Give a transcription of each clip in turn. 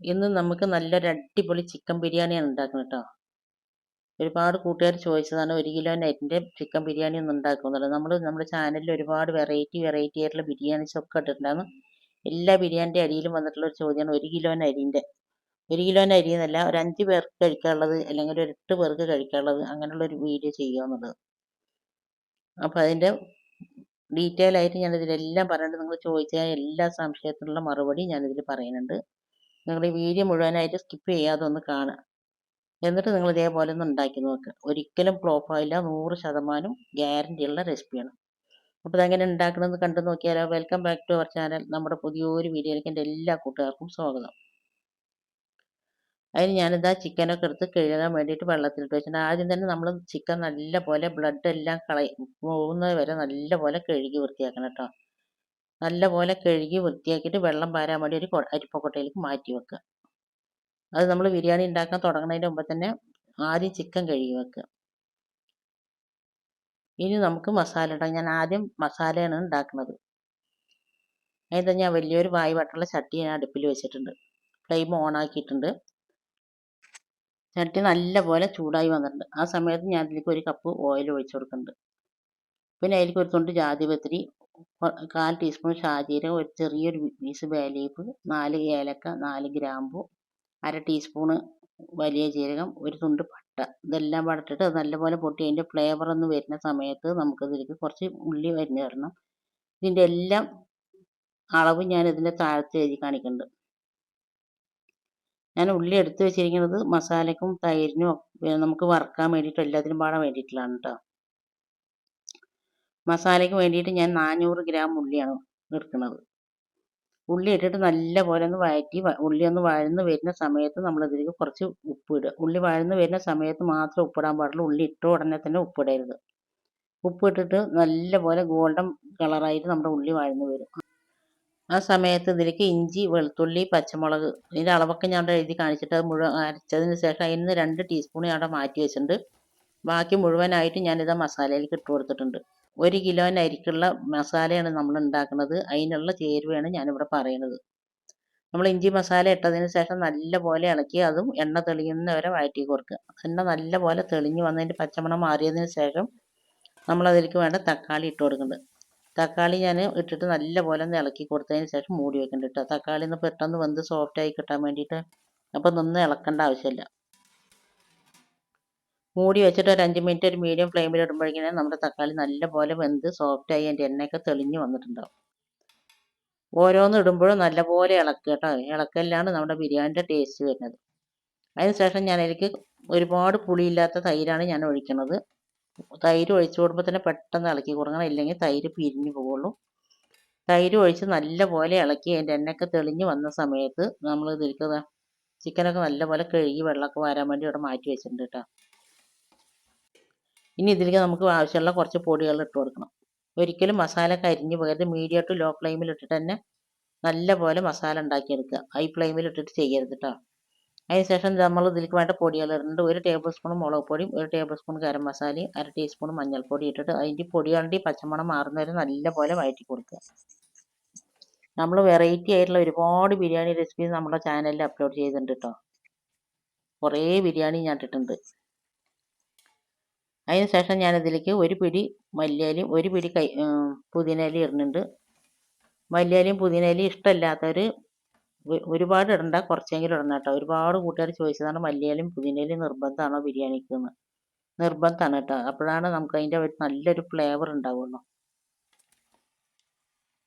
ഇന്ന് നമുക്ക് നല്ലൊരു അടിപൊളി ചിക്കൻ ബിരിയാണിയാണ് ഉണ്ടാക്കുന്നത് കേട്ടോ. ഒരുപാട് കൂട്ടുകാർ ചോദിച്ചതാണ് ഒരു കിലോ നെറ്റിന്റെ ചിക്കൻ ബിരിയാണി ഒന്നും ഉണ്ടാക്കുന്നത് നമ്മൾ നമ്മുടെ ചാനലിൽ ഒരുപാട് വെറൈറ്റി വെറൈറ്റി ആയിട്ടുള്ള ബിരിയാണീസ് ഒക്കെ ഇട്ടിട്ടുണ്ടായിരുന്നു. എല്ലാ ബിരിയാണിന്റെ അരിയിലും വന്നിട്ടുള്ള ഒരു ചോദ്യമാണ് ഒരു കിലോ അരിന്റെ. ഒരു കിലോ അരി എന്നല്ല ഒരു അഞ്ച് പേർക്ക് കഴിക്കാനുള്ളത് അല്ലെങ്കിൽ ഒരു എട്ട് പേർക്ക് കഴിക്കാനുള്ളത് അങ്ങനെയുള്ള ഒരു വീഡിയോ ചെയ്യുക എന്നുള്ളത്. അപ്പോൾ അതിന്റെ ഡീറ്റെയിൽ ആയിട്ട് ഞാനിതിലെല്ലാം പറയുന്നുണ്ട് നിങ്ങൾ ചോദിച്ച എല്ലാ സംശയത്തിനുള്ള മറുപടി ഞാനിതിൽ പറയുന്നുണ്ട്. നിങ്ങൾ ഈ വീഡിയോ മുഴുവനായിട്ട് സ്കിപ്പ് ചെയ്യാതെ ഒന്ന് കാണുക. എന്നിട്ട് നിങ്ങൾ ഇതേപോലെ ഒന്ന് ഉണ്ടാക്കി നോക്കുക. ഒരിക്കലും ഫ്ലോപ്പായില്ല നൂറ് ശതമാനം ഗ്യാരണ്ടി ഉള്ള റെസിപ്പിയാണ് അപ്പോൾ ഇതെങ്ങനെ ഉണ്ടാക്കണമെന്ന് കണ്ടു നോക്കിയാലോ welcome back to our channel നമ്മുടെ പുതിയൊരു വീഡിയോയിലേക്ക് എന്റെ എല്ലാ കൂട്ടുകാർക്കും സ്വാഗതം. അതിന് ഞാനിതാ ചിക്കനൊക്കെ എടുത്ത് കഴുകാൻ വേണ്ടിയിട്ട് വെള്ളത്തിലിട്ട് വെച്ചിട്ടുണ്ട്. ആദ്യം തന്നെ നമ്മൾ ചിക്കൻ നല്ല പോലെ ബ്ലഡ് എല്ലാം കളയും. പോകുന്നത് വരെ നല്ല പോലെ കഴുകി വൃത്തിയാക്കണം കേട്ടോ. നല്ല പോലെ കഴുകി വൃത്തിയാക്കിയിട്ട് വെള്ളം പാരാൻ വേണ്ടി ഒരു അരിപ്പക്കൊട്ടയിലേക്ക് മാറ്റി വെക്കുക. അത് നമ്മൾ ബിരിയാണി ഉണ്ടാക്കാൻ തുടങ്ങുന്നതിന് മുമ്പ് തന്നെ ആദ്യം ചിക്കൻ കഴുകി വെക്കുക. ഇനി നമുക്ക് മസാല ഇടാം. ഞാൻ ആദ്യം മസാലയാണ് ഉണ്ടാക്കുന്നത്. അതിന് ഞാൻ വലിയൊരു വായു വട്ടുള്ള ചട്ടി ഞാൻ അടുപ്പിൽ വെച്ചിട്ടുണ്ട്. ഫ്ലെയിം ഓൺ ആക്കിയിട്ടുണ്ട്. ചട്ടി നല്ലപോലെ ചൂടായി വന്നിട്ടുണ്ട്. ആ സമയത്ത് ഞാൻ അതിലേക്ക് ഒരു കപ്പ് ഓയിൽ ഒഴിച്ചു കൊടുക്കുന്നുണ്ട്. പിന്നെ അതിലേക്ക് ഒരു തൊണ്ട് ജാതിപത്രി കാൽ ടീസ്പൂൺ ഷാജീരകം ഒരു ചെറിയൊരു പീസ് ബേലീഫ് നാല് ഏലക്ക നാല് ഗ്രാമ്പു അര ടീസ്പൂണ് വലിയ ജീരകം ഒരു തുണ്ട് പട്ട. ഇതെല്ലാം പടട്ടിട്ട് അത് നല്ലപോലെ പൊട്ടി അതിന്റെ ഫ്ലേവർ ഒന്ന് വരുന്ന സമയത്ത് നമുക്കതിലേക്ക് കുറച്ച് ഉള്ളി വരിഞ്ഞ് തരണം ഇതിന്റെ എല്ലാം അളവ് ഞാൻ ഇതിന്റെ താഴത്ത് എഴുതി കാണിക്കുന്നുണ്ട്. ഞാൻ ഉള്ളി എടുത്ത് വെച്ചിരിക്കുന്നത് മസാലയ്ക്കും തൈരിനും നമുക്ക് വറുക്കാൻ വേണ്ടിയിട്ട് എല്ലാത്തിനും പാടാൻ വേണ്ടിയിട്ടുള്ളതാണ് കേട്ടോ മസാലയ്ക്ക് വേണ്ടിയിട്ട് ഞാൻ നാനൂറ് ഗ്രാം ഉള്ളിയാണ് എടുക്കുന്നത്. ഉള്ളി ഇട്ടിട്ട് നല്ല പോലെ ഒന്ന് വഴറ്റി ഉള്ളി ഒന്ന് വഴന്ന് വരുന്ന സമയത്ത് നമ്മൾ ഇതിലേക്ക് കുറച്ച് ഉപ്പ് ഇടുക. ഉള്ളി വഴന്ന് വരുന്ന സമയത്ത് മാത്രം ഉപ്പിടാൻ പാടുള്ളൂ. ഉള്ളി ഇട്ട ഉടനെ തന്നെ ഉപ്പിടരുത് ഉപ്പ് ഇട്ടിട്ട് നല്ലപോലെ ഗോൾഡൻ കളറായിട്ട് നമ്മുടെ ഉള്ളി വഴന്ന് വരും. ആ സമയത്ത് ഇതിലേക്ക് ഇഞ്ചി വെളുത്തുള്ളി പച്ചമുളക് ഇതിന്റെ അളവൊക്കെ ഞാൻ എഴുതി കാണിച്ചിട്ട് അത് മുഴുവൻ അരച്ചതിന് ശേഷം അതിൽ നിന്ന് രണ്ട് ടീസ്പൂൺ ഞാൻ അവിടെ മാറ്റി വെച്ചിട്ടുണ്ട്. ബാക്കി മുഴുവനായിട്ട് ഞാനിത് മസാലയിലേക്ക് ഇട്ട് കൊടുത്തിട്ടുണ്ട്. ഒരു കിലോന് അരിക്കുള്ള മസാലയാണ് നമ്മൾ ഉണ്ടാക്കുന്നത്. അതിനുള്ള ചേരുവയാണ് ഞാനിവിടെ പറയുന്നത്. നമ്മൾ ഇഞ്ചി മസാല ഇട്ടതിന് ശേഷം നല്ലപോലെ ഇളക്കി അതും എണ്ണ തെളിയുന്ന വരെ വഴറ്റി കൊടുക്കുക. എണ്ണ നല്ലപോലെ തെളിഞ്ഞ് വന്നതിന്റെ പച്ചമണം മാറിയതിന് ശേഷം നമ്മൾ അതിലേക്ക് വേണ്ട തക്കാളി ഇട്ട് കൊടുക്കുന്നുണ്ട്. തക്കാളി ഞാൻ ഇട്ടിട്ട് നല്ലപോലെ ഒന്ന് ഇളക്കി കൊടുത്തതിന് ശേഷം മൂടി വെക്കുന്നുണ്ട് കേട്ടോ. തക്കാളി ഒന്ന് പെട്ടെന്ന് വെന്ത് സോഫ്റ്റായി കിട്ടാൻ വേണ്ടിയിട്ട് അപ്പോൾ ഒന്നും ഇളക്കേണ്ട ആവശ്യമില്ല. മൂടി വെച്ചിട്ട് ഒരു അഞ്ച് മിനിറ്റ് ഒരു മീഡിയം ഫ്ലെയിമിൽ ഇടുമ്പോഴേക്കും നമ്മുടെ തക്കാളി നല്ലപോലെ വെന്ത് സോഫ്റ്റായി അതിന്റെ എണ്ണയൊക്കെ തെളിഞ്ഞു വന്നിട്ടുണ്ടാവും. ഓരോന്ന് ഇടുമ്പോഴും നല്ലപോലെ ഇളക്കുക കേട്ടോ. ഇളക്കല്ലാണ് നമ്മുടെ ബിരിയാണിന്റെ ടേസ്റ്റ് വരുന്നത്. അതിനുശേഷം ഞാൻ എനിക്ക് ഒരുപാട് പുളിയില്ലാത്ത തൈരാണ് ഞാൻ ഒഴിക്കുന്നത്. തൈര് ഒഴിച്ചു കൊടുക്കുമ്പോൾ തന്നെ പെട്ടെന്ന് ഇളക്കി കൊടുക്കണം. ഇല്ലെങ്കിൽ തൈര് പിരിഞ്ഞു പോകുള്ളൂ. തൈര് ഒഴിച്ച് നല്ലപോലെ ഇളക്കി അതിന്റെ എണ്ണയൊക്കെ തെളിഞ്ഞു വന്ന സമയത്ത് നമ്മൾ ഇതിലേക്ക് ചിക്കനൊക്കെ നല്ലപോലെ കഴുകി വെള്ളമൊക്കെ വരാൻ വേണ്ടി ഇവിടെ മാറ്റി വെച്ചിട്ടുണ്ട് കേട്ടോ. ഇനി ഇതിലേക്ക് നമുക്ക് ആവശ്യമുള്ള കുറച്ച് പൊടികൾ ഇട്ട് കൊടുക്കണം. ഒരിക്കലും മസാല കരിഞ്ഞ് പോകരുത്. മീഡിയം ടു ലോ ഫ്ലെയിമിൽ ഇട്ടിട്ട് തന്നെ നല്ല പോലെ മസാല ഉണ്ടാക്കിയെടുക്കുക. ഹൈ ഫ്ലെയിമിൽ ഇട്ടിട്ട് ചെയ്യരുത് കേട്ടോ അതിനുശേഷം നമ്മൾ ഇതിലേക്ക് വേണ്ട പൊടികൾ ഇടുന്നുണ്ട് ഒരു ടേബിൾ സ്പൂൺ മുളക് പൊടിയും ഒരു ടേബിൾ സ്പൂൺ ഗരം മസാലയും അര ടീസ്പൂൺ മഞ്ഞൾപ്പൊടി ഇട്ടിട്ട് അതിന്റെ പൊടികളുടെ പച്ചമണം മാറുന്നവരെ നല്ല പോലെ വഴറ്റി കൊടുക്കുക. നമ്മൾ വെറൈറ്റി ആയിട്ടുള്ള ഒരുപാട് ബിരിയാണി റെസിപ്പീസ് നമ്മുടെ ചാനലിൽ അപ്ലോഡ് ചെയ്തിട്ടുണ്ട് കേട്ടോ കുറേ ബിരിയാണി ഞാൻ ഇട്ടിട്ടുണ്ട്. അതിന് ശേഷം ഞാനതിലേക്ക് ഒരു പിടി മല്ലിയാലും ഒരു പിടി കൈ പുതിനയിലയും ഇടുന്നുണ്ട്. മല്ലിയാലും പുതിനയിലയും ഇഷ്ടമല്ലാത്തവർ ഒരുപാട് ഇടണ്ട കുറച്ചെങ്കിലും ഇടണം കേട്ടോ. ഒരുപാട് കൂട്ടുകാർ ചോദിച്ചതാണ് മല്ലിയാലും പുതിനയിലയും നിർബന്ധമാണോ ബിരിയാണിക്ക് എന്ന് നിർബന്ധമാണ് കേട്ടോ. അപ്പോഴാണ് നമുക്ക് അതിന്റെ ഒരു നല്ലൊരു ഫ്ലേവർ ഉണ്ടാവുള്ളൂ.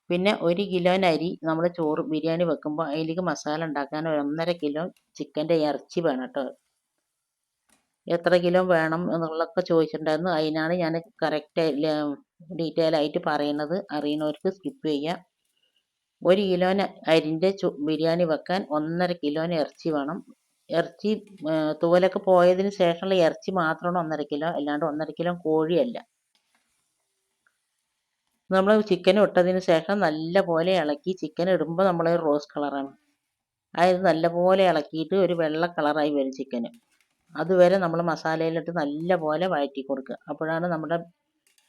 പിന്നെ ഒരു കിലോ അരി നമ്മൾ ചോറ് ബിരിയാണി വെക്കുമ്പോൾ അതിലേക്ക് മസാല ഉണ്ടാക്കാൻ ഒന്നര കിലോ ചിക്കന്റെ ഇറച്ചി വേണം കേട്ടോ. എത്ര കിലോ വേണം എന്നുള്ളതൊക്കെ ചോദിച്ചിട്ടുണ്ടായിരുന്നു. അതിനാണ് ഞാൻ കറക്റ്റ് ഡീറ്റെയിൽ ആയിട്ട് പറയുന്നത്. അറിയുന്നവർക്ക് സ്കിപ്പ് ചെയ്യാം. ഒരു കിലോന് അരിന്റെ ബിരിയാണി വെക്കാൻ ഒന്നര കിലോന് ഇറച്ചി വേണം. ഇറച്ചി തൂവലൊക്കെ പോയതിന് ശേഷമുള്ള ഇറച്ചി മാത്രമാണ് ഒന്നര കിലോ അല്ലാണ്ട് ഒന്നര കിലോ കോഴിയല്ല. നമ്മൾ ചിക്കൻ ഇട്ടതിന് ശേഷം നല്ല പോലെ ഇളക്കി ചിക്കൻ ഇടുമ്പോൾ നമ്മൾ റോസ് കളറാണ് അതായത് നല്ല പോലെ ഇളക്കിയിട്ട് ഒരു വെള്ള കളറായി വരും ചിക്കന് അതുവരെ നമ്മൾ മസാലയിലിട്ട് നല്ല പോലെ വഴറ്റി കൊടുക്കുക അപ്പോഴാണ് നമ്മുടെ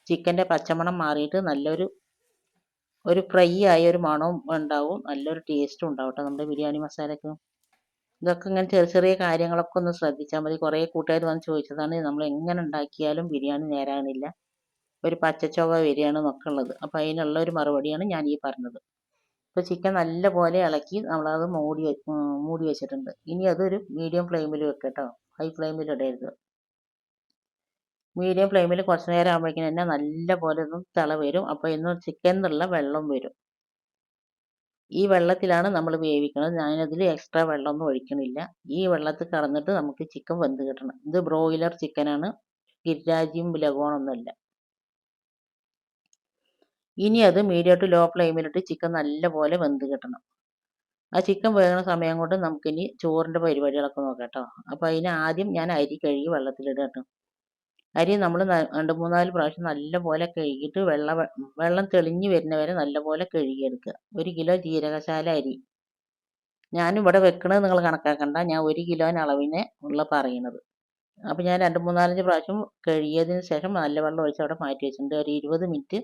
ചിക്കന്റെ പച്ചമണം മാറിയിട്ട് നല്ലൊരു ഒരു ഫ്രൈ ആയ ഒരു മണവും ഉണ്ടാവും. നല്ലൊരു ടേസ്റ്റും ഉണ്ടാവും കേട്ടോ നമ്മുടെ ബിരിയാണി മസാലയ്ക്ക്. ഇതൊക്കെ ഇങ്ങനെ ചെറിയ ചെറിയ കാര്യങ്ങളൊക്കെ ഒന്ന് ശ്രദ്ധിച്ചാൽ മതി. കുറേ കൂട്ടുകാർ വന്ന് ചോദിച്ചതാണ് നമ്മൾ എങ്ങനെ ഉണ്ടാക്കിയാലും ബിരിയാണി നേരാകണില്ല ഒരു പച്ചച്ചൊവ വരികയാണ് എന്നൊക്കെ ഉള്ളത്. അപ്പോൾ അതിനുള്ള ഒരു മറുപടിയാണ് ഞാൻ ഈ പറഞ്ഞത്. ഇപ്പോൾ ചിക്കൻ നല്ല പോലെ ഇളക്കി നമ്മളത് മൂടി മൂടി വെച്ചിട്ടുണ്ട്. ഇനി അതൊരു മീഡിയം ഫ്ലെയിമിൽ വെക്കുക കേട്ടോ. ഹൈ ഫ്ലെയിമിൽ ഇടരുത്. മീഡിയം ഫ്ലെയിമിൽ കുറച്ച് നേരം ആകുമ്പോഴേക്കും തന്നെ നല്ല പോലെ ഒന്ന് തിള വരും. അപ്പോൾ ഇന്ന് ചിക്കൻ എന്നുള്ള വെള്ളം വരും. ഈ വെള്ളത്തിലാണ് നമ്മൾ വേവിക്കുന്നത്. ഞാനതിൽ എക്സ്ട്രാ വെള്ളമൊന്നും ഒഴിക്കണില്ല. ഈ വെള്ളത്തിൽ കടന്നിട്ട് നമുക്ക് ചിക്കൻ വെന്ത് കിട്ടണം. ഇത് ബ്രോയിലർ ചിക്കനാണ് ഗിരിരാജിയും ലഗോണൊന്നുമല്ല ഇനി അത് മീഡിയം ടു ലോ ഫ്ലെയിമിലിട്ട് ചിക്കൻ നല്ലപോലെ വെന്ത് കിട്ടണം. ആ ചിക്കൻ വേകുന്ന സമയം കൊണ്ട് നമുക്കിനി ചോറിന്റെ പരിപാടികളൊക്കെ നോക്കാം കേട്ടോ അപ്പോൾ അതിന് ആദ്യം ഞാൻ അരി കഴുകി വെള്ളത്തിലിടുക കേട്ടോ അരി നമ്മൾ രണ്ട് മൂന്നാൽ പ്രാവശ്യം നല്ല പോലെ കഴുകിയിട്ട് വെള്ള വെള്ളം തെളിഞ്ഞ് വരുന്നവരെ നല്ല പോലെ കഴുകിയെടുക്കുക. ഒരു കിലോ ജീരകശാല അരി. ഞാനിവിടെ വെക്കണത് നിങ്ങൾ കണക്കാക്കണ്ട. ഞാൻ ഒരു കിലോന് അളവിനെ ഉള്ള പറയണത് അപ്പോൾ ഞാൻ രണ്ട് മൂന്നാലഞ്ച് പ്രാവശ്യം കഴുകിയതിന് ശേഷം നല്ല വെള്ളം ഒഴിച്ച് അവിടെ മാറ്റി വെച്ചിട്ടുണ്ട്. ഒരു ഇരുപത് മിനിറ്റ്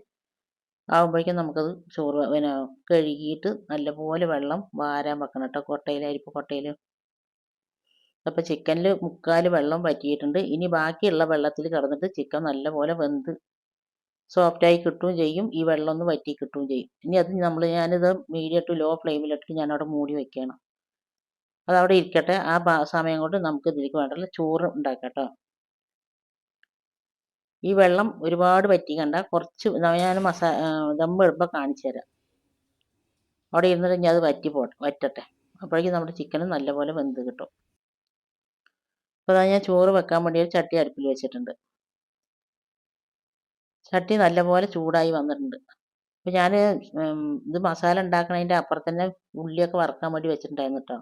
ആകുമ്പോഴേക്കും നമുക്കത് ചോറ് പിന്നെ കഴുകിയിട്ട് നല്ലപോലെ വെള്ളം വാരാൻ വെക്കണം കേട്ടോ. കൊട്ടയിൽ അരിപ്പ് കൊട്ടയിൽ അപ്പോൾ ചിക്കനിൽ മുക്കാൽ വെള്ളം വറ്റിയിട്ടുണ്ട്. ഇനി ബാക്കിയുള്ള വെള്ളത്തിൽ കിടന്നിട്ട് ചിക്കൻ നല്ലപോലെ വെന്ത് സോഫ്റ്റായി കിട്ടുകയും ചെയ്യും. ഈ വെള്ളം ഒന്ന് വറ്റി കിട്ടുകയും ചെയ്യും. ഇനി അത് നമ്മൾ ഞാനിത് മീഡിയം ടു ലോ ഫ്ലെയിമിലിട്ടിട്ട് ഞാനവിടെ മൂടി വെക്കണം അതവിടെ ഇരിക്കട്ടെ. ആ സമയം കൊണ്ട് നമുക്ക് ഇതിലേക്ക് വേണ്ടല്ലോ ചോറ് ഉണ്ടാക്കാം കേട്ടോ. ഈ വെള്ളം ഒരുപാട് പറ്റിക്കണ്ട കുറച്ച് ഞാൻ മസാ ദമ്മ് ഇടുമ്പോൾ കാണിച്ചു തരാം. അവിടെ ഇരുന്നിട്ട് ഞാൻ അത് വറ്റി പോട്ടെ വറ്റട്ടെ. അപ്പോഴേക്കും നമ്മുടെ ചിക്കൻ നല്ലപോലെ വെന്ത് കിട്ടും. അപ്പോൾ അതാ ഞാൻ ചോറ് വെക്കാൻ വേണ്ടി ഒരു ചട്ടി അടുപ്പിൽ വെച്ചിട്ടുണ്ട്. ചട്ടി നല്ലപോലെ ചൂടായി വന്നിട്ടുണ്ട്. അപ്പോൾ ഞാൻ ഇത് മസാല ഉണ്ടാക്കണതിന്റെ അപ്പുറം തന്നെ ഉള്ളിയൊക്കെ വറുക്കാൻ വേണ്ടി വെച്ചിട്ടുണ്ടായിരുന്നു കേട്ടോ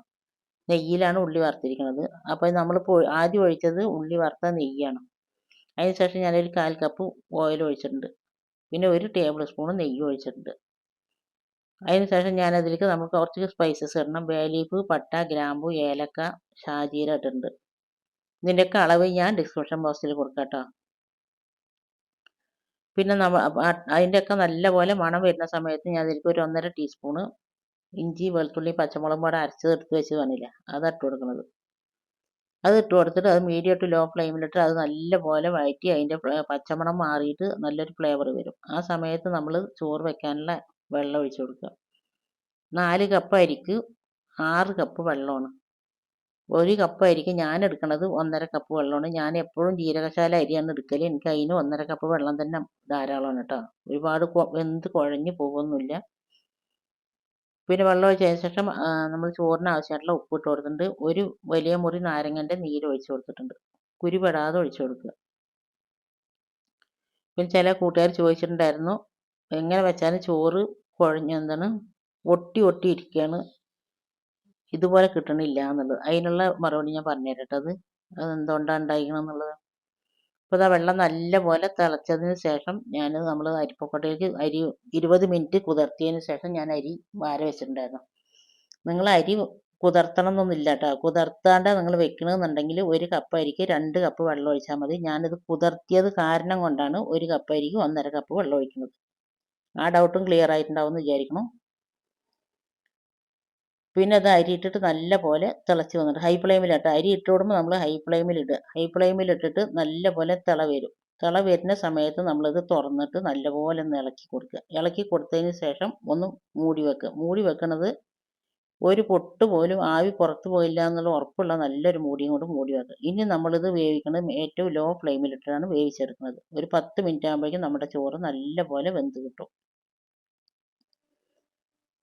നെയ്യിലാണ് ഉള്ളി വറുത്തിരിക്കുന്നത് അപ്പോൾ നമ്മൾ ആദ്യം ഒഴിച്ചത് ഉള്ളി വറുത്ത നെയ്യാണ്. അതിന് ശേഷം ഞാനൊരു കാൽ കപ്പ് ഓയിൽ ഒഴിച്ചിട്ടുണ്ട്. പിന്നെ ഒരു ടേബിൾ സ്പൂൺ നെയ്യ് ഒഴിച്ചിട്ടുണ്ട്. അതിന് ശേഷം ഞാൻ അതിലേക്ക് നമുക്ക് കുറച്ച് സ്പൈസസ് ഇടണം. ബേ ലീഫ് പട്ട ഗ്രാമ്പു ഏലക്ക ഷാജീര ഇട്ടിട്ടുണ്ട്. ഇതിന്റെയൊക്കെ അളവ് ഞാൻ ഡിസ്ക്രിപ്ഷൻ ബോക്സിൽ കൊടുക്കാം കേട്ടോ. പിന്നെ നമ്മ അതിന്റെയൊക്കെ നല്ലപോലെ മണം വരുന്ന സമയത്ത് ഞാൻ അതിലേക്ക് ഒരു ഒന്നര ടീസ്പൂണ് ഇഞ്ചി വെളുത്തുള്ളി പച്ചമുളകും കൂടെ അരച്ചത് എടുത്ത് വെച്ച് വേണില്ല അതാണ് ഇട്ട് കൊടുക്കുന്നത്. അത് ഇട്ട് കൊടുത്തിട്ട് അത് മീഡിയം ടു ലോ ഫ്ലെയിമിലിട്ട് അത് നല്ലപോലെ വഴറ്റി അതിന്റെ പച്ചമണം മാറിയിട്ട് നല്ലൊരു ഫ്ലേവർ വരും. ആ സമയത്ത് നമ്മൾ ചോറ് വെക്കാനുള്ള വെള്ളം ഒഴിച്ചു കൊടുക്കുക. നാല് കപ്പ് അരിക്ക് ആറ് കപ്പ് വെള്ളമാണ്. ഒരു കപ്പ് അരിക്ക് ഞാൻ എടുക്കുന്നത് ഒന്നര കപ്പ് വെള്ളമാണ്. ഞാൻ എപ്പോഴും ജീരകശാല അരിയാണ് എടുക്കൽ എനിക്ക് അതിന് ഒന്നര കപ്പ് വെള്ളം തന്നെ ധാരാളമാണ് കേട്ടോ. ഒരുപാട് എന്ത് കുഴഞ്ഞു പോകുന്നില്ല പിന്നെ വെള്ളം ഒഴിച്ചതിന് ശേഷം നമ്മൾ ചോറിന് ആവശ്യമായിട്ടുള്ള ഉപ്പ് ഇട്ട് കൊടുത്തിട്ടുണ്ട്. ഒരു വലിയ മുറി നാരങ്ങന്റെ നീര് ഒഴിച്ച് കൊടുത്തിട്ടുണ്ട്. കുരുപെടാതെ ഒഴിച്ചു കൊടുക്കുക. പിന്നെ ചില കൂട്ടുകാർ ചോദിച്ചിട്ടുണ്ടായിരുന്നു എങ്ങനെ വെച്ചാലും ചോറ് കുഴഞ്ഞ എന്താണ് ഒട്ടി ഒട്ടി ഇരിക്കുകയാണ്. ഇതുപോലെ കിട്ടണില്ല എന്നുള്ളത്. അതിനുള്ള മറുപടി ഞാൻ അത് അത് എന്തുകൊണ്ടാണ് ഉണ്ടായിരിക്കണം എന്നുള്ളത്. അപ്പോൾ ആ വെള്ളം നല്ലപോലെ തിളച്ചതിന് ശേഷം ഞാൻ നമ്മൾ അരിപ്പൊക്കോട്ടേക്ക് അരി ഇരുപത് മിനിറ്റ് കുതിർത്തിയതിന് ശേഷം ഞാൻ അരി വാര വെച്ചിട്ടുണ്ടായിരുന്നു. നിങ്ങൾ അരി കുതിർത്തണം എന്നൊന്നുമില്ല കേട്ടോ കുതിർത്താണ്ട് നിങ്ങൾ വെക്കണമെന്നുണ്ടെങ്കിൽ ഒരു കപ്പ് അരിക്ക് രണ്ട് കപ്പ് വെള്ളം ഒഴിച്ചാൽ മതി. ഞാനിത് കുതിർത്തിയത് കാരണം കൊണ്ടാണ് ഒരു കപ്പ് അരിക്ക് ഒന്നര കപ്പ് വെള്ളം ഒഴിക്കുന്നത്. ആ ഡൗട്ടും ക്ലിയർ ആയിട്ടുണ്ടാവും എന്ന് വിചാരിക്കണം പിന്നെ അത് അരി ഇട്ടിട്ട് നല്ല പോലെ തിളച്ച് വന്നിട്ട് ഹൈ ഫ്ലെയിമിലിട്ട് അരി ഇട്ട് കൊടുമ്പോൾ നമ്മൾ ഹൈ ഫ്ലെയിമിൽ ഇടുക. ഹൈ ഫ്ലെയിമിൽ ഇട്ടിട്ട് നല്ല പോലെ തിള വരും. തിള വരുന്ന സമയത്ത് നമ്മളിത് തുറന്നിട്ട് നല്ലപോലെ ഒന്ന് ഇളക്കി കൊടുക്കുക. ഇളക്കി കൊടുത്തതിന് ശേഷം ഒന്ന് മൂടി വെക്കുക. മൂടി വെക്കണത് ഒരു പൊട്ട് പോലും ആവി പുറത്തു പോയില്ല എന്നുള്ള ഉറപ്പുള്ള നല്ലൊരു മൂടിയും കൊണ്ട് മൂടി വെക്കുക. ഇനി നമ്മളിത് വേവിക്കുന്നത് ഏറ്റവും ലോ ഫ്ലെയിമിലിട്ടാണ് വേവിച്ചെടുക്കുന്നത്. ഒരു പത്ത് മിനിറ്റ് ആകുമ്പോഴേക്കും നമ്മുടെ ചോറ് നല്ല പോലെ വെന്ത് കിട്ടും.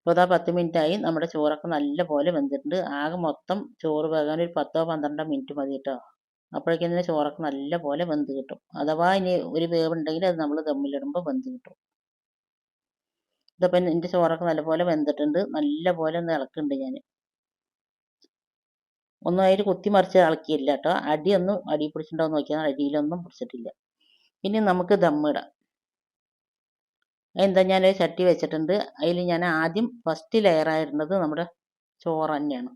ഇപ്പോൾ ഇതാ പത്ത് മിനിറ്റ് ആയി നമ്മുടെ ചോറൊക്കെ നല്ല പോലെ വെന്തിട്ടുണ്ട്. ആകെ മൊത്തം ചോറ് വേകാൻ ഒരു പത്തോ പന്ത്രണ്ടോ മിനിറ്റ് മതി കേട്ടോ. അപ്പോഴേക്കും തന്നെ ചോറൊക്കെ നല്ല പോലെ വെന്ത് കിട്ടും. അഥവാ ഇനി ഒരു വേവ് ഉണ്ടെങ്കിൽ അത് നമ്മൾ ദമ്മിലിടുമ്പോൾ വെന്ത് കിട്ടും. ഇതപ്പം എന്റെ ചോറൊക്കെ നല്ലപോലെ വെന്തിട്ടുണ്ട്. നല്ല പോലെ ഒന്ന് ഇളക്കുന്നുണ്ട് ഞാൻ ഒന്നും അതിൽ കുത്തി മറിച്ച് ഇളക്കിയില്ല കേട്ടോ. അടിയൊന്നും അടി പിടിച്ചിട്ടുണ്ടോ എന്ന് നോക്കിയാൽ അടിയിലൊന്നും പിടിച്ചിട്ടില്ല. ഇനി നമുക്ക് ദമ്മിടാം. എന്താ ഞാനൊരു ചട്ടി വെച്ചിട്ടുണ്ട്. അതിൽ ഞാൻ ആദ്യം ഫസ്റ്റ് ലെയർ ആയിരുന്നത് നമ്മുടെ ചോറ് തന്നെയാണ്.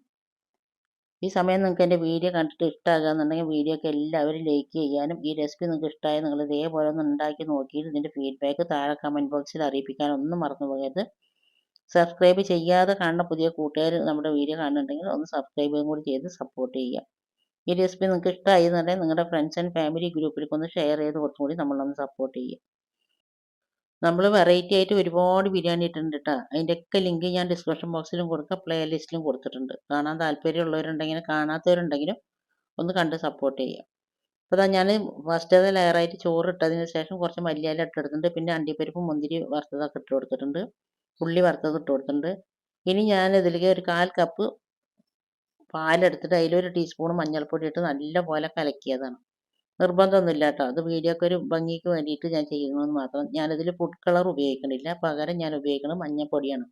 ഈ സമയം നിങ്ങൾക്ക് എന്റെ വീഡിയോ കണ്ടിട്ട് ഇഷ്ടമാകുകയെന്നുണ്ടെങ്കിൽ വീഡിയോ ഒക്കെ എല്ലാവരും ലൈക്ക് ചെയ്യാനും ഈ റെസിപ്പി നിങ്ങൾക്ക് ഇഷ്ടമായാൽ നിങ്ങൾ ഇതേപോലെ ഒന്ന് ഉണ്ടാക്കി നോക്കിയിട്ട് ഇതിന്റെ ഫീഡ്ബാക്ക് താഴെ കമന്റ് ബോക്സിൽ അറിയിപ്പിക്കാനൊന്നും മറന്നു പോകരുത്. സബ്സ്ക്രൈബ് ചെയ്യാതെ കാണുന്ന പുതിയ കൂട്ടുകാർ നമ്മുടെ വീഡിയോ കാണുന്നുണ്ടെങ്കിൽ ഒന്ന് സബ്സ്ക്രൈബും കൂടി ചെയ്ത് സപ്പോർട്ട് ചെയ്യുക. ഈ റെസിപ്പി നിങ്ങൾക്ക് ഇഷ്ടമായി എന്നുണ്ടെങ്കിൽ നിങ്ങളുടെ ഫ്രണ്ട്സ് ആൻഡ് ഫാമിലി ഗ്രൂപ്പിലേക്ക് ഒന്ന് ഷെയർ ചെയ്ത് കുറച്ചും കൂടി നമ്മളൊന്ന് സപ്പോർട്ട് ചെയ്യുക. നമ്മൾ വെറൈറ്റി ആയിട്ട് ഒരുപാട് ബിരിയാണി ഇട്ടിട്ടുണ്ട് കേട്ടോ അതിന്റെയൊക്കെ ലിങ്ക് ഞാൻ ഡിസ്ക്രിപ്ഷൻ ബോക്സിലും കൊടുക്കുക പ്ലേ ലിസ്റ്റിലും കൊടുത്തിട്ടുണ്ട്. കാണാൻ താല്പര്യമുള്ളവരുണ്ടെങ്കിലും കാണാത്തവരുണ്ടെങ്കിലും ഒന്ന് കണ്ട് സപ്പോർട്ട് ചെയ്യാം. അപ്പോൾ ഞാൻ ഫസ്റ്റ് ലെയറായിട്ട് ചോറ് ഇട്ടതിന് ശേഷം കുറച്ച് മല്ലിയാല ഇട്ടെടുത്തിട്ടുണ്ട് പിന്നെ അണ്ടിപ്പരിപ്പും മുന്തിരി വറുത്തതൊക്കെ ഇട്ട് കൊടുത്തിട്ടുണ്ട്. ഉള്ളി വറുത്തത് ഇട്ട് കൊടുത്തിട്ടുണ്ട്. ഇനി ഞാൻ ഇതിലേക്ക് ഒരു കാൽ കപ്പ് പാലെടുത്തിട്ട് അതിലൊരു ടീസ്പൂൺ മഞ്ഞൾപ്പൊടി ഇട്ട് നല്ലപോലെ കലക്കിയതാണ്. നിർബന്ധമൊന്നുമില്ല കേട്ടോ അത് വീഡിയോക്ക് ഒരു ഭംഗിക്ക് വേണ്ടിയിട്ട് ഞാൻ ചെയ്യുന്നതെന്ന് മാത്രം. ഞാനതിൽ ഫുഡ് കളർ ഉപയോഗിക്കണില്ല. പകരം ഞാൻ ഉപയോഗിക്കുന്നത് മഞ്ഞപ്പൊടിയാണ്.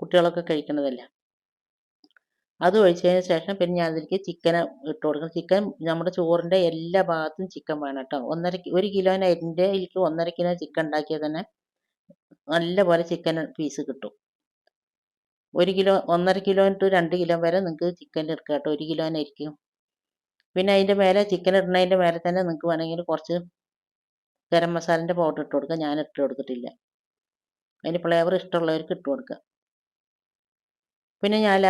കുട്ടികളൊക്കെ കഴിക്കുന്നതല്ല. അത് ഒഴിച്ചതിന് ശേഷം പിന്നെ ഞാൻ അതിലേക്ക് ചിക്കൻ ഇട്ട് കൊടുക്കണം. ചിക്കൻ നമ്മുടെ ചോറിന്റെ എല്ലാ ഭാഗത്തും ചിക്കൻ വേണം കേട്ടോ. ഒന്നര ഒരു കിലോന് അരിന്റെ ഇതിലേക്ക് ഒന്നര കിലോ ചിക്കൻ ഉണ്ടാക്കിയാൽ തന്നെ നല്ലപോലെ ചിക്കൻ പീസ് കിട്ടും. ഒരു കിലോ ഒന്നര കിലോ ടു രണ്ട് കിലോ വരെ നിങ്ങൾക്ക് ചിക്കൻ എടുക്കാം കേട്ടോ. ഒരു കിലോനായിരിക്കും പിന്നെ അതിന്റെ മേലെ ചിക്കൻ ഇടുന്നതിന്റെ മേലെ തന്നെ നിങ്ങൾക്ക് വേണമെങ്കിൽ കുറച്ച് ഗരം മസാലന്റെ പൗഡർ ഇട്ട് കൊടുക്കുക ഞാൻ ഇട്ട് കൊടുത്തിട്ടില്ല. അതിന് ഫ്ലേവർ ഇഷ്ടമുള്ളവർക്ക് ഇട്ട് കൊടുക്കുക പിന്നെ ഞാൻ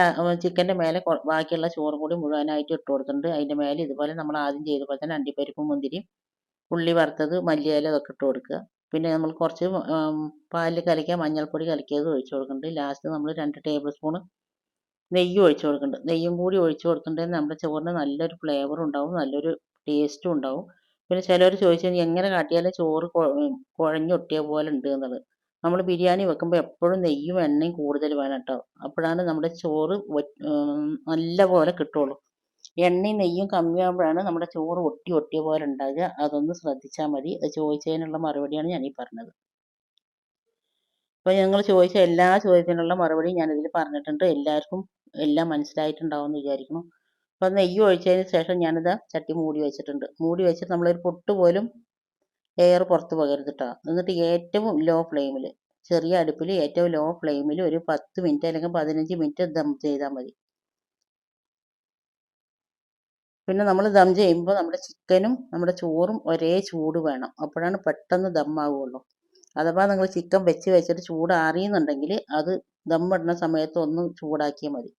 ചിക്കന്റെ മേലെ ബാക്കിയുള്ള ചോറും കൂടി മുഴുവനായിട്ട് ഇട്ട് കൊടുത്തിട്ടുണ്ട്. അതിന്റെ മേലെ ഇതുപോലെ നമ്മൾ ആദ്യം ചെയ്ത പോലെ തന്നെ അണ്ടിപ്പരിപ്പും മുന്തിരിയും ഉള്ളി വറുത്തത് മല്ലിയില ഇതൊക്കെ ഇട്ട് കൊടുക്കുക. പിന്നെ നമ്മൾ കുറച്ച് പാലിൽ കലക്കിയ മഞ്ഞൾപ്പൊടി കലക്കിയത് ഒഴിച്ച് കൊടുക്കുന്നുണ്ട്. ലാസ്റ്റ് നമ്മൾ രണ്ട് ടേബിൾ സ്പൂൺ നെയ്യ് ഒഴിച്ചു കൊടുക്കുന്നുണ്ട് നെയ്യും കൂടി ഒഴിച്ചു കൊടുത്തിട്ടുണ്ടെങ്കിൽ നമ്മുടെ ചോറിന് നല്ലൊരു ഫ്ലേവർ ഉണ്ടാവും നല്ലൊരു ടേസ്റ്റും ഉണ്ടാവും. പിന്നെ ചിലർ ചോദിച്ചു എങ്ങനെ കാട്ടിയാലും ചോറ് കുഴഞ്ഞൊട്ടിയ പോലെ ഉണ്ട് എന്നുള്ളത്. നമ്മൾ ബിരിയാണി വെക്കുമ്പോൾ എപ്പോഴും നെയ്യും എണ്ണയും കൂടുതൽ വേണം കേട്ടോ. അപ്പോഴാണ് നമ്മുടെ ചോറ് നല്ല പോലെ കിട്ടുള്ളൂ. എണ്ണയും നെയ്യും കമ്മിയാകുമ്പോഴാണ് നമ്മുടെ ചോറ് ഒട്ടി ഒട്ടിയ പോലെ ഉണ്ടാകുക അതൊന്ന് ശ്രദ്ധിച്ചാൽ മതി. ചോദിച്ചതിനുള്ള മറുപടിയാണ് ഞാൻ ഈ പറഞ്ഞത്. അപ്പോൾ ഞങ്ങൾ ചോദിച്ച എല്ലാ ചോദ്യത്തിനുള്ള മറുപടി ഞാനിതിൽ പറഞ്ഞിട്ടുണ്ട്. എല്ലാവർക്കും എല്ലാം മനസ്സിലായിട്ടുണ്ടാവും എന്ന് വിചാരിക്കുന്നു അപ്പോൾ നെയ്യ് ഒഴിച്ചതിന് ശേഷം ഞാനിത് ചട്ടി മൂടി വെച്ചിട്ടുണ്ട്. മൂടി വെച്ചിട്ട് നമ്മളൊരു പൊട്ട് പോലും എയർ പുറത്ത് പോകരുത് കേട്ടോ എന്നിട്ട് ഏറ്റവും ലോ ഫ്ലെയിമിൽ ചെറിയ അടുപ്പിൽ ഏറ്റവും ലോ ഫ്ലെയിമിൽ ഒരു പത്ത് മിനിറ്റ് അല്ലെങ്കിൽ പതിനഞ്ച് മിനിറ്റ് ദം ചെയ്താൽ മതി. പിന്നെ നമ്മൾ ദം ചെയ്യുമ്പോൾ നമ്മുടെ ചിക്കനും നമ്മുടെ ചോറും ഒരേ ചൂട് വേണം. അപ്പോഴാണ് പെട്ടെന്ന് ദം ആവുകയുള്ളൂ അഥവാ നിങ്ങൾ ചിക്കൻ വെച്ച് വെച്ചിട്ട് ചൂടാറിയെന്നുണ്ടെങ്കിൽ അത് ദം ഇടുന്ന സമയത്ത് ഒന്ന് ചൂടാക്കിയാൽ മതി.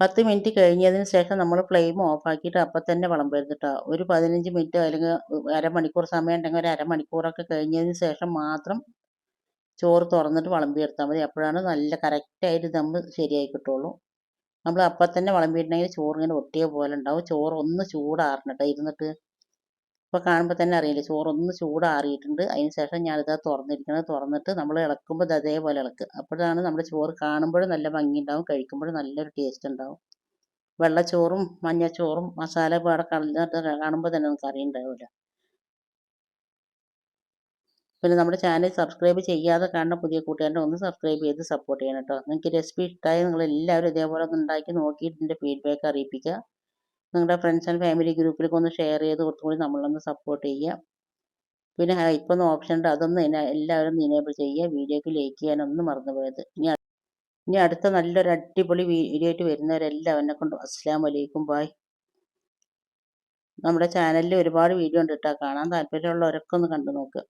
പത്ത് മിനിറ്റ് കഴിഞ്ഞതിന് ശേഷം നമ്മൾ ഫ്ലെയിം ഓഫാക്കിയിട്ട് അപ്പം തന്നെ വിളമ്പരുത് കേട്ടോ. ഒരു പതിനഞ്ച് മിനിറ്റ് അല്ലെങ്കിൽ അരമണിക്കൂർ സമയം ഉണ്ടെങ്കിൽ ഒരു അരമണിക്കൂറൊക്കെ കഴിഞ്ഞതിന് ശേഷം മാത്രം ചോറ് തുറന്നിട്ട് വിളമ്പിയെടുത്താൽ മതി. അപ്പോഴാണ് നല്ല കറക്റ്റായിട്ട് ദമ്മ് ശരിയായി കിട്ടുള്ളൂ നമ്മൾ അപ്പം തന്നെ വിളമ്പിയിട്ടുണ്ടെങ്കിൽ ചോറ് ഇങ്ങനെ ഒട്ടിയ പോലെ ഉണ്ടാവും. ചോറ് ഒന്ന് ചൂടാറണം കേട്ടോ. ഇരുന്നിട്ട് ഇപ്പോൾ കാണുമ്പോൾ തന്നെ അറിയില്ലേ? ചോറൊന്ന് ചൂടാറിയിട്ടുണ്ട്. അതിന് ശേഷം ഞാനിത് തുറന്നിരിക്കുന്നത്. തുറന്നിട്ട് നമ്മൾ ഇളക്കുമ്പോൾ ഇത് അതേപോലെ ഇളക്കുക അപ്പോഴാണ് നമ്മുടെ ചോറ് കാണുമ്പോഴും നല്ല ഭംഗി ഉണ്ടാവും കഴിക്കുമ്പോഴും നല്ലൊരു ടേസ്റ്റ് ഉണ്ടാവും. വെള്ളച്ചോറും മഞ്ഞച്ചോറും മസാല പാടെ കളഞ്ഞിട്ട് കാണുമ്പോൾ തന്നെ നമുക്ക് അറിയുണ്ടാവില്ല പിന്നെ നമ്മുടെ ചാനൽ സബ്സ്ക്രൈബ് ചെയ്യാതെ കാണുന്ന പുതിയ കൂട്ടുകാരന്റെ ഒന്ന് സബ്സ്ക്രൈബ് ചെയ്ത് സപ്പോർട്ട് ചെയ്യണം കേട്ടോ. നിങ്ങൾക്ക് റെസിപ്പി ഇഷ്ടമായി നിങ്ങൾ എല്ലാവരും ഇതേപോലെ ഒന്ന് ഉണ്ടാക്കി നോക്കിയിട്ട് ഫീഡ്ബാക്ക് അറിയിപ്പിക്കുക. നിങ്ങളുടെ ഫ്രണ്ട്സ് ആൻഡ് ഫാമിലി ഗ്രൂപ്പിലേക്ക് ഒന്ന് ഷെയർ ചെയ്ത് കുറച്ചും കൂടി നമ്മളൊന്ന് സപ്പോർട്ട് ചെയ്യുക പിന്നെ ഒന്ന് ഓപ്ഷൻ ഉണ്ട്. അതൊന്ന് എല്ലാവരും ഇനേബിൾ ചെയ്യുക. വീഡിയോക്ക് ലൈക്ക് ചെയ്യാനൊന്നും മറന്നു പോയത് ഇനി ഇനി അടുത്ത നല്ലൊരു അടിപൊളി വീഡിയോ ആയിട്ട് എന്നെ കൊണ്ട് അസ്സാം വലൈക്കും ബായ് നമ്മുടെ ചാനലിൽ ഒരുപാട് വീഡിയോ ഉണ്ട് കേട്ടോ കാണാൻ താല്പര്യമുള്ളവരൊക്കെ ഒന്ന് കണ്ടു നോക്കുക